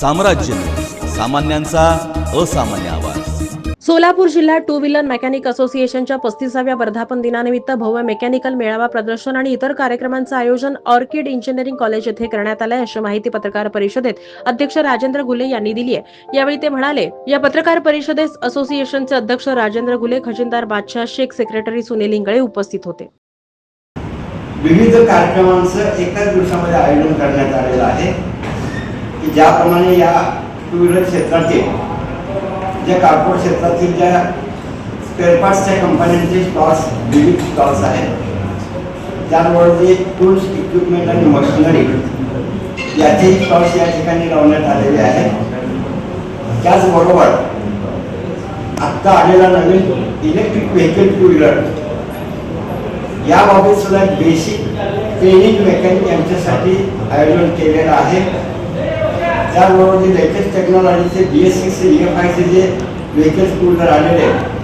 साम्राज्य. सामान्यांचा असामान्य आवाज. सोलापूर जिल्हा टू व्हीलर मेकॅनिक असोसिएशनच्या पस्तीसाव्या वर्धापन दिनानिमित्त भव्य मेकॅनिकल मेळावा प्रदर्शन आणि इतर कार्यक्रमांचं आयोजन ऑर्किड इंजिनिअरिंग कॉलेज येथे करण्यात आलंय अशी माहिती पत्रकार परिषदेत अध्यक्ष राजेंद्र गुले यांनी दिली आहे यावेळी ते म्हणाले या पत्रकार परिषदेस असोसिएशनचे अध्यक्ष राजेंद्र गुले खजिनदार बादशाह शेख सेक्रेटरी सुनील इंगळे उपस्थित होते. विविध कार्यक्रमांचं एकाच दिवसामध्ये आयोजन करण्यात आलेलं आहे की ज्याप्रमाणे या टू व्हीलर क्षेत्रातील ज्या कार्पोरेट क्षेत्रातील ज्या स्पेअरपार्ट्सच्या कंपन्यांचे स्टॉल्स विविध स्टॉल्स आहेत त्याबरोबर जे टूल्स इक्विपमेंट आणि मशिनरी याचेही स्टॉल्स या ठिकाणी लावण्यात आलेले आहेत. त्याचबरोबर आत्ता आलेला नवीन इलेक्ट्रिक व्हेकल टू व्हीलर याबाबत सुद्धा बेसिक ट्रेनिंग मेकॅनिक यांच्यासाठी आयोजन केलेलं आहे. त्याचबरोबर जे latest टेक्नॉलॉजीचे B S six E F आयचे जे व्हेकल्स टू आलेले आहेत